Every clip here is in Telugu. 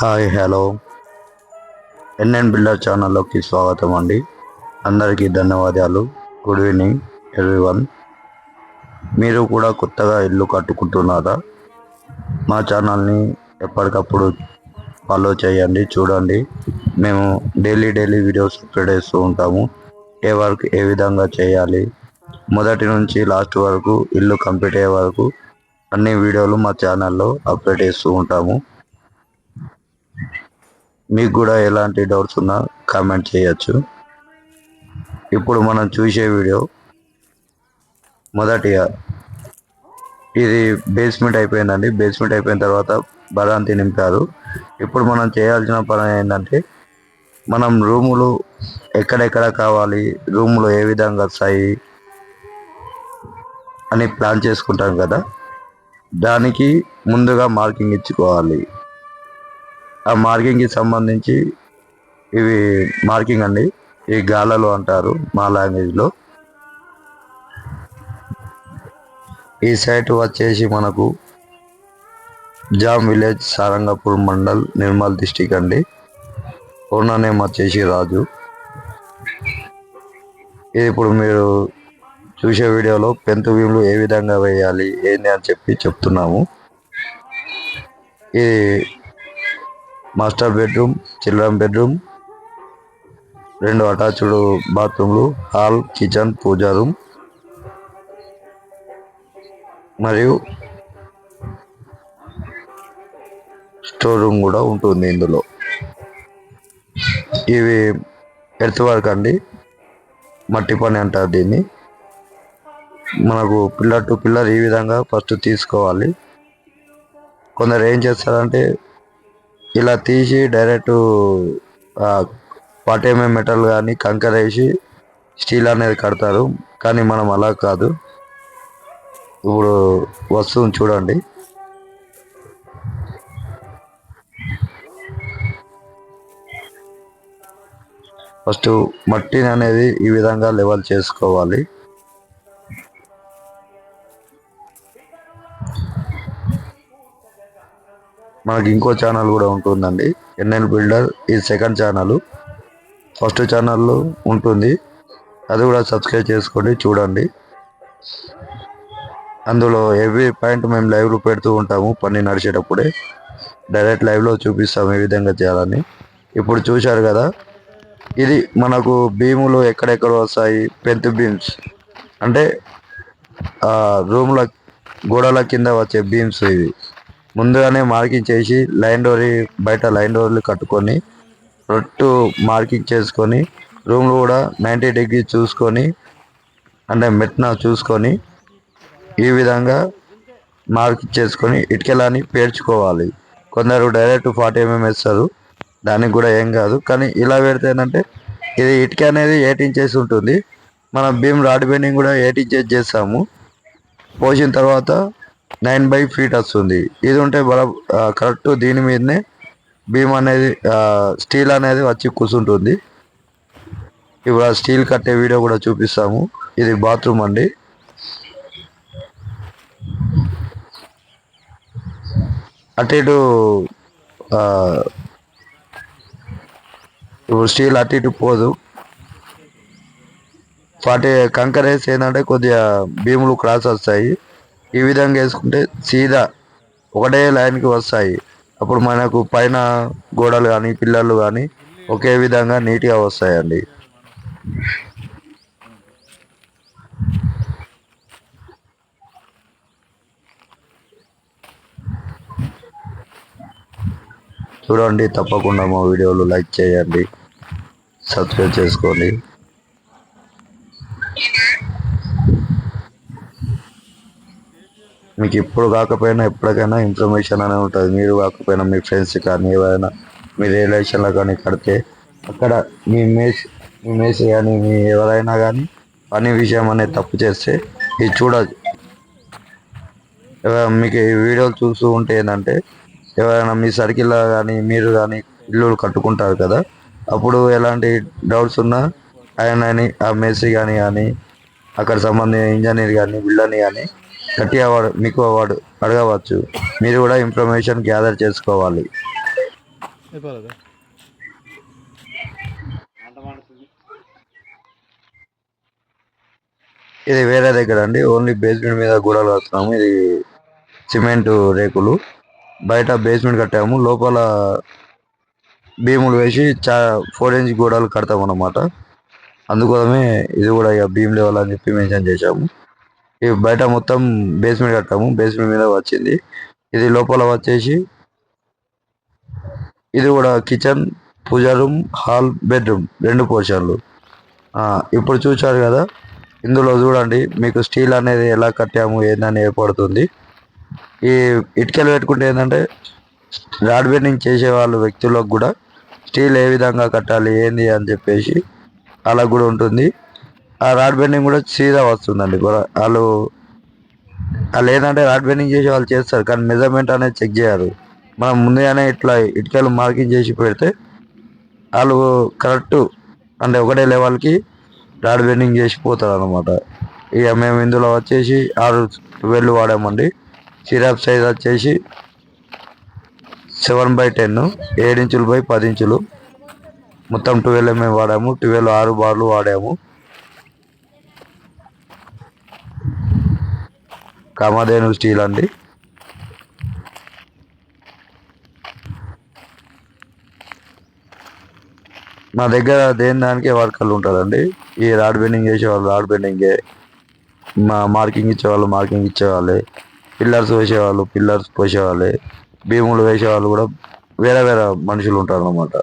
Hi hello. ఎన్ఎన్ బిల్డర్ ఛానల్లోకి స్వాగతం అండి. అందరికీ ధన్యవాదాలు. Good evening everyone. మీరు కూడా కొత్తగా ఇల్లు కట్టుకుంటున్నారా? మా ఛానల్ని ఎప్పటికప్పుడు ఫాలో చేయండి చూడండి. మేము డైలీ డైలీ వీడియోస్ అప్లోడ్ చేస్తూ ఉంటాము. ఏ వర్క్ ఏ విధంగా చేయాలి? మొదటి నుంచి లాస్ట్ వరకు ఇల్లు కంప్లీట్ అయ్యే వరకు అన్ని వీడియోలు మా ఛానల్లో అప్లోడ్ చేస్తూ ఉంటాము. మీకు కూడా ఎలాంటి డౌట్స్ ఉన్నా కామెంట్ చేయొచ్చు. ఇప్పుడు మనం చూసే వీడియో మొదటిగా ఇది బేస్మెంట్ అయిపోయిందండి. బేస్మెంట్ అయిపోయిన తర్వాత బలాంతి నింపారు. ఇప్పుడు మనం చేయాల్సిన పని ఏంటంటే మనం రూములు ఎక్కడెక్కడ కావాలి రూములు ఏ విధంగా వస్తాయి అని ప్లాన్ చేసుకుంటాం కదా. దానికి ముందుగా మార్కింగ్ ఇచ్చుకోవాలి. ఆ మార్కింగ్కి సంబంధించి ఇవి మార్కింగ్ అండి. ఈ గాలలు అంటారు మా లాంగ్వేజ్లో ఈ సైట్ వచ్చేసి మనకు జామ్ విలేజ్ సారంగపూర్ మండల్ నిర్మల్ డిస్టిక్ అండి. ఓనర్ నేమ్ వచ్చేసి రాజు. ఇది ఇప్పుడు మీరు చూసే వీడియోలో పెంతు భీములు ఏ విధంగా వేయాలి ఏంది అని చెప్పి చెప్తున్నాము. ఇది మాస్టర్ బెడ్రూమ్ చిల్డ్రన్ బెడ్రూమ్ రెండు అటాచ్డ్ బాత్రూమ్లు హాల్ కిచెన్ పూజా రూమ్. మరియు స్టోర్ రూమ్ కూడా ఉంటుంది ఇందులో. ఇవి ఎర్త్ వర్క్ అండి. మట్టి పని అంటారు దీన్ని. మనకు పిల్లర్ టు పిల్లర్ ఈ విధంగా ఫస్ట్ తీసుకోవాలి. కొందరు ఏం చేస్తారంటే ఇలా తీసి డైరెక్ట్ వాట్ మెటల్ కానీ కంకర వేసి స్టీల్ అనేది కడతారు. కానీ మనం అలా కాదు. ఇప్పుడు వస్తువుని చూడండి. ఫస్ట్ మట్టిని అనేది ఈ విధంగా లెవెల్ చేసుకోవాలి. మనకి ఇంకో ఛానల్ కూడా ఉంటుందండి. ఎన్ఎన్ బిల్డర్ ఈ సెకండ్ ఛానల్ ఫస్ట్ ఛానల్లో ఉంటుంది. అది కూడా సబ్స్క్రైబ్ చేసుకోండి చూడండి. అందులో ఎవ్రీ పాయింట్ మేము లైవ్లో పెడుతూ ఉంటాము పని నడిచేటప్పుడే. డైరెక్ట్ లైవ్లో చూపిస్తాము ఏ విధంగా చేయాలని. ఇప్పుడు చూశారు కదా ఇది మనకు భీములు ఎక్కడెక్కడ వస్తాయి? పెంత్ బీమ్స్ అంటే రూమ్ల గోడల కింద వచ్చే బీమ్స్ ఇవి. ముందుగానే మార్కింగ్ చేసి లైన్ డోరీ బయట లైన్ డోర్లు కట్టుకొని రొట్టు మార్కింగ్ చేసుకొని రూమ్లు కూడా నైంటీ డిగ్రీ చూసుకొని అంటే మెట్న చూసుకొని ఈ విధంగా మార్క్ చేసుకొని ఇటుకలని పేర్చుకోవాలి. కొందరు డైరెక్ట్ ఫార్టీ ఎంఎం వేస్తారు దానికి కూడా ఏం కాదు. కానీ ఇలా పెడితే ఏంటంటే ఇది ఇటుక అనేది ఎయిట్ ఇంచెస్ ఉంటుంది. మనం భీమ్ రాడ్ బెండింగ్ కూడా ఎయిట్ ఇంచెస్ చేస్తాము. పోసిన తర్వాత నైన్ బై ఫీట్ వస్తుంది. ఇది ఉంటే బల కరెక్ట్ దీని మీదనే భీమ్ అనేది స్టీల్ అనేది వచ్చి కూర్చుంటుంది ఇప్పుడు ఆ స్టీల్ కట్టే వీడియో కూడా చూపిస్తాము. ఇది బాత్రూమ్ అండి. అటు ఇటు ఇప్పుడు స్టీల్ అటు ఇటు పోదు. ఫార్టీ కంకర్ వేసి ఏంటంటే కొద్దిగా భీములు క్రాస్ వస్తాయి. ఈ విధంగా వేసుకుంటే సీదా ఒకటే లైన్కి వస్తాయి. అప్పుడు మనకు పైన గోడలు కానీ పిల్లర్లు కానీ ఒకే విధంగా నీట్గా వస్తాయండి. చూడండి తప్పకుండా మా వీడియోలు లైక్ చేయండి సబ్స్క్రైబ్ చేసుకోండి. మీకు ఇప్పుడు కాకపోయినా ఎప్పటికైనా ఇన్ఫర్మేషన్ అనేది ఉంటుంది. మీరు కాకపోయినా మీ ఫ్రెండ్స్ కానీ ఎవరైనా మీ రిలేషన్లో కానీ కడితే అక్కడ మీ మేస్ మీ మేస్ కానీ మీ ఎవరైనా కానీ పని విషయం అనేది తప్పు చేస్తే ఇది చూడదు మీకు ఈ వీడియోలు చూస్తూ ఉంటే ఏంటంటే ఎవరైనా మీ సర్కిల్లో కానీ మీరు కానీ ఇల్లు కట్టుకుంటారు కదా అప్పుడు ఎలాంటి డౌట్స్ ఉన్నా ఆయన ఆ మేస్ కానీ కానీ అక్కడ సంబంధించిన ఇంజనీర్ కానీ బిల్డర్ని కానీ గట్టి అవార్డు మీకు అవార్డు అడగవచ్చు. మీరు కూడా ఇన్ఫర్మేషన్ గ్యాదర్ చేసుకోవాలి. ఇది వేరే దగ్గర అండి. ఓన్లీ బేస్మెంట్ మీద గోడలు కడుతున్నాము ఇది సిమెంట్ రేకులు. బయట బేస్మెంట్ కట్టాము. లోపల భీములు వేసి చా ఫోర్ ఇంచ్ గోడలు కడతాం అన్నమాట అందుకోసమే ఇది కూడా ఇక భీమ్ లెవెల్ అని చెప్పి మెన్షన్ చేశాము. బయట మొత్తం బేస్మెంట్ కట్టాము. బేస్మెంట్ మీద వచ్చింది. ఇది లోపల వచ్చేసి ఇది కూడా kitchen puja room hall bedroom రెండు పోర్షన్లు ఇప్పుడు చూశారు కదా ఇందులో చూడండి మీకు స్టీల్ అనేది ఎలా కట్టాము ఏందని ఏర్పడుతుంది. ఈ ఇటుకలు పెట్టుకుంటే ఏంటంటే రాడ్ బెండింగ్ చేసే వాళ్ళు వ్యక్తులకు కూడా స్టీల్ ఏ విధంగా కట్టాలి ఏంది అని చెప్పేసి అలా కూడా ఉంటుంది. ఆ రాడ్ బెండింగ్ కూడా సీదా వస్తుందండి వాళ్ళు వాళ్ళు ఏంటంటే రాడ్ బెండింగ్ చేసి వాళ్ళు చేస్తారు కానీ మెజర్మెంట్ అనేది చెక్ చేయరు. మనం ముందుగానే ఇట్లా ఇటుకలు మార్కింగ్ చేసి పెడితే వాళ్ళు కరెక్ట్ అంటే ఒకటే లెవెల్కి రాడ్ బెండింగ్ చేసి పోతారు అనమాట ఇక మేము ఇందులో వచ్చేసి ఆరు ట్వెల్వ్ వాడామండి. సిరాప్ సైజ్ వచ్చేసి సెవెన్ బై టెన్ ఏడు ఇంచులు బై పది ఇంచులు. మొత్తం ట్వెల్వ్ ఎంఎం వాడాము. ట్వెల్వ్ ఆరు బార్లు వాడాము. కామధేను స్టీల్ అండి. మా దగ్గర దేని దానికే వర్కర్లు ఉంటారండి. ఈ రాడ్ బెండింగ్ చేసేవాళ్ళు రాడ్ బెండింగే. మా మార్కింగ్ ఇచ్చేవాళ్ళు మార్కింగ్ ఇచ్చేవాళ్ళే. పిల్లర్స్ వేసేవాళ్ళు పిల్లర్స్ పోసేవాళ్ళే. భీములు వేసేవాళ్ళు కూడా వేరే వేరే మనుషులు ఉంటారు అన్నమాట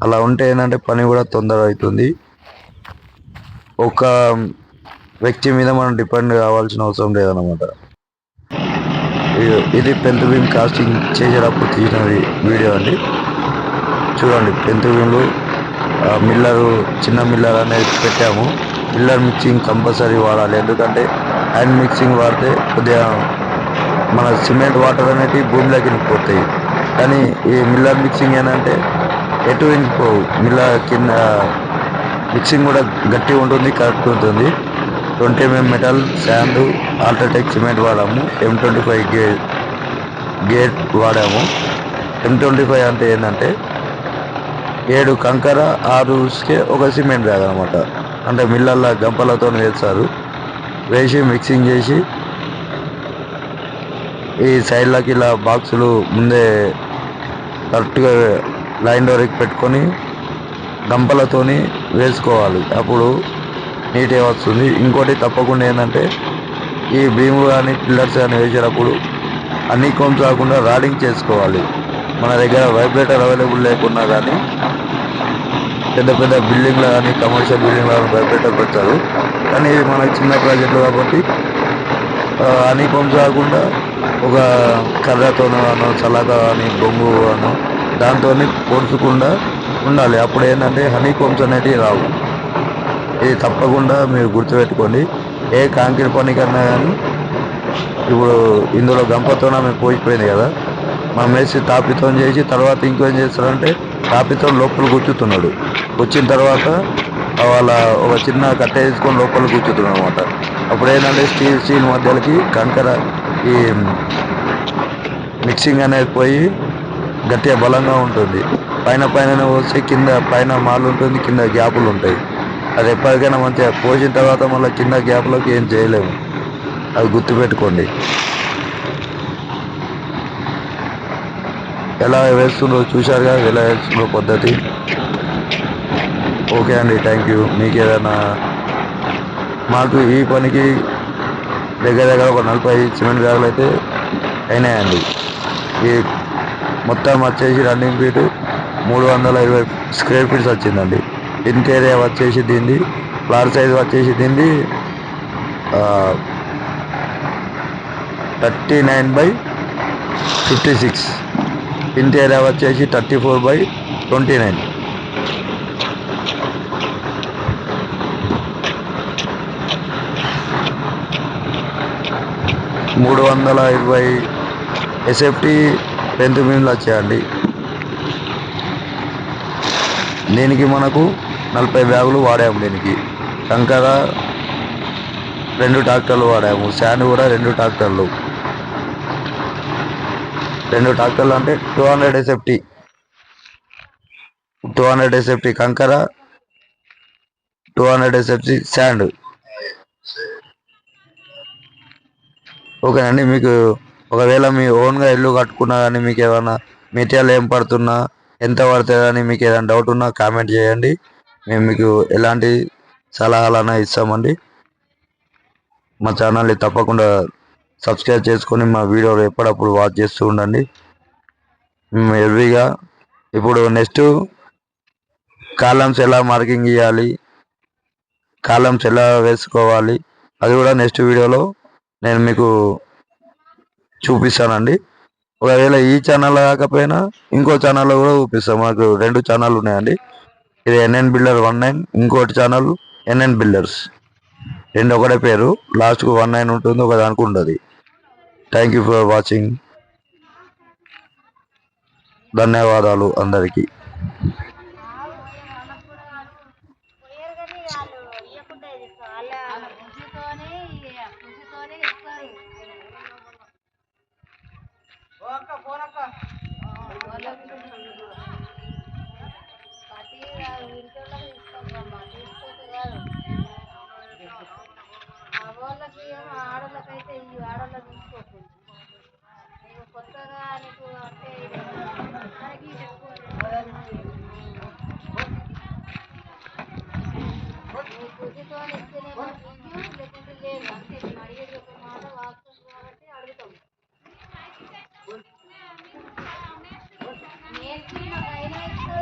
అలా ఉంటే ఏంటంటే పని కూడా తొందర అవుతుంది. ఒక వ్యక్తి మీద మనం డిపెండ్ కావాల్సిన అవసరం లేదన్నమాట. ఇది- ఇది పెంతు భీమ్ కాస్టింగ్ చేసేటప్పుడు తీసిన వీడియో అండి. చూడండి పెంత్ భీములు మిల్లరు చిన్న మిల్లర్ అనేది పెట్టాము. మిల్లర్ మిక్సింగ్ కంపల్సరీ వాడాలి. ఎందుకంటే హ్యాండ్ మిక్సింగ్ వాడితే కొద్దిగా మన సిమెంట్ వాటర్ అనేవి భూమిలోకి ఇంకిపోతాయి కానీ ఈ మిల్లర్ మిక్సింగ్ ఏంటంటే ఎటు ఇంకిపోవు మిల్లర్ కింద మిక్సింగ్ కూడా గట్టిగా ఉంటుంది కరెక్ట్ ఉంటుంది. Twenty MM metal sand UltraTech cement వాడాము. ఎం ట్వంటీ ఫైవ్ గే గేట్ వాడాము. ఎం ట్వంటీ ఫైవ్ అంటే ఏంటంటే ఏడు కంకర ఆరు ఒక సిమెంట్ బ్యాగ్ అనమాట అంటే మిల్లల్లో గంపలతో వేస్తారు. వేసి మిక్సింగ్ చేసి ఈ సైడ్లకి ఇలా బాక్సులు ముందే కరెక్ట్గా లైన్ వరకు పెట్టుకొని గంపలతోని వేసుకోవాలి. అప్పుడు నీట్గా వస్తుంది ఇంకోటి తప్పకుండా ఏంటంటే ఈ భీములు కానీ పిల్లర్స్ కానీ వేసేటప్పుడు అన్ని కోమ్స్ కాకుండా రాడింగ్ చేసుకోవాలి. మన దగ్గర వైబ్రేటర్ అవైలబుల్ లేకున్నా కానీ పెద్ద పెద్ద బిల్డింగ్లు కానీ కమర్షియల్ బిల్డింగ్లు కానీ వైబ్రేటర్ పెట్టారు. కానీ ఇది మనకి చిన్న ప్రాజెక్టులు కాబట్టి అన్ని కోమ్స్ కాకుండా ఒక కర్రతోనో అనో చల్లగా అని బొంగు అనో దాంతో పొడుచుకుండా ఉండాలి. అప్పుడు ఏంటంటే హనీ కోమ్స్ అనేటివి రావు. ఇది తప్పకుండా మీరు గుర్తుపెట్టుకోండి. ఏ కాంక్రీట్ పని కన్నా కానీ ఇప్పుడు ఇందులో గంపతోన మేము పోయిపోయింది కదా. మనం వేసి తాపితో చేసి తర్వాత ఇంకేం చేస్తారంటే తాపితో లోపల కూర్చుతున్నాడు. వచ్చిన తర్వాత వాళ్ళ ఒక చిన్న కట్టె తీసుకొని లోపల కూర్చుతున్నాడు అనమాట అప్పుడు ఏంటంటే స్టీల్ స్టీల్ మధ్యలోకి కంకర ఈ మిక్సింగ్ అనేది పోయి గట్టిగా బలంగా ఉంటుంది. పైన పైన వస్తే కింద పైన మాలు ఉంటుంది కింద గ్యాపులు ఉంటాయి. అది ఎప్పటికైనా మంచిగా పోసిన తర్వాత మళ్ళీ కింద గ్యాప్లోకి ఏం చేయలేము. అది గుర్తుపెట్టుకోండి. ఎలా వేస్తుండ్రో చూశారుగా ఎలా వేస్తుండో పద్ధతి. ఓకే అండి థ్యాంక్ యూ. మీకు ఏదైనా మాకు ఈ పనికి దగ్గర దగ్గర ఒక నలభై సిమెంట్ బ్యాగులు అయితే అయినాయండి. ఈ మొత్తం వచ్చేసి రన్నింగ్ ఫీట్ మూడు వందల ఇరవై స్క్వేర్ ఫీట్స్ వచ్చిందండి. ఇంటీరియర్ వచ్చేసి దీన్ని ఫ్లార్ సైజ్ వచ్చేసి దీన్ని thirty nine by fifty six interior వచ్చేసి thirty four by twenty nine మూడు వందల ఇరవై ఎస్ఎఫ్టీ టెన్త్ మీన్లు వచ్చాయండి. దీనికి మనకు నలభై బ్యాగులు వాడాము దీనికి. కంకర రెండు ట్రాక్టర్లు వాడాము. శాండ్ కూడా రెండు ట్రాక్టర్లు. రెండు ట్రాక్టర్లు అంటే two hundred SFT. Two hundred SFT కంకర టూ హండ్రెడ్ ఎస్ఎఫ్టీ శాండ్. ఓకేనండి మీకు ఒకవేళ మీ ఓన్గా ఇల్లు కట్టుకున్నా కానీ మీకు ఏమైనా మెటీరియల్ ఏం పడుతున్నా ఎంత పడుతుందని మీకు ఏదైనా డౌట్ ఉన్నా కామెంట్ చేయండి. మేము మీకు ఎలాంటి సలహాలన్నా ఇస్తామండి. మా ఛానల్ని తప్పకుండా సబ్స్క్రైబ్ చేసుకొని మా వీడియోలు ఎప్పుడప్పుడు వాచ్ చేస్తూ ఉండండి. మేము హెవీగా ఇప్పుడు నెక్స్ట్ కాలమ్స్ ఎలా మార్కింగ్ ఇవ్వాలి కాలమ్స్ ఎలా వేసుకోవాలి అది కూడా నెక్స్ట్ వీడియోలో నేను మీకు చూపిస్తానండి. ఒకవేళ ఈ ఛానల్ కాకపోయినా ఇంకో ఛానల్లో కూడా చూపిస్తాం. మాకు రెండు ఛానల్ ఉన్నాయండి. ఇది N N builder one nine ఇంకోటి ఛానల్ ఎన్ఎన్ బిల్డర్స్. రెండు ఒకటే పేరు లాస్ట్కు వన్ నైన్ ఉంటుంది ఒక దానికి ఉండదు. థ్యాంక్ యూ ఫర్ వాచింగ్ ధన్యవాదాలు అందరికీ.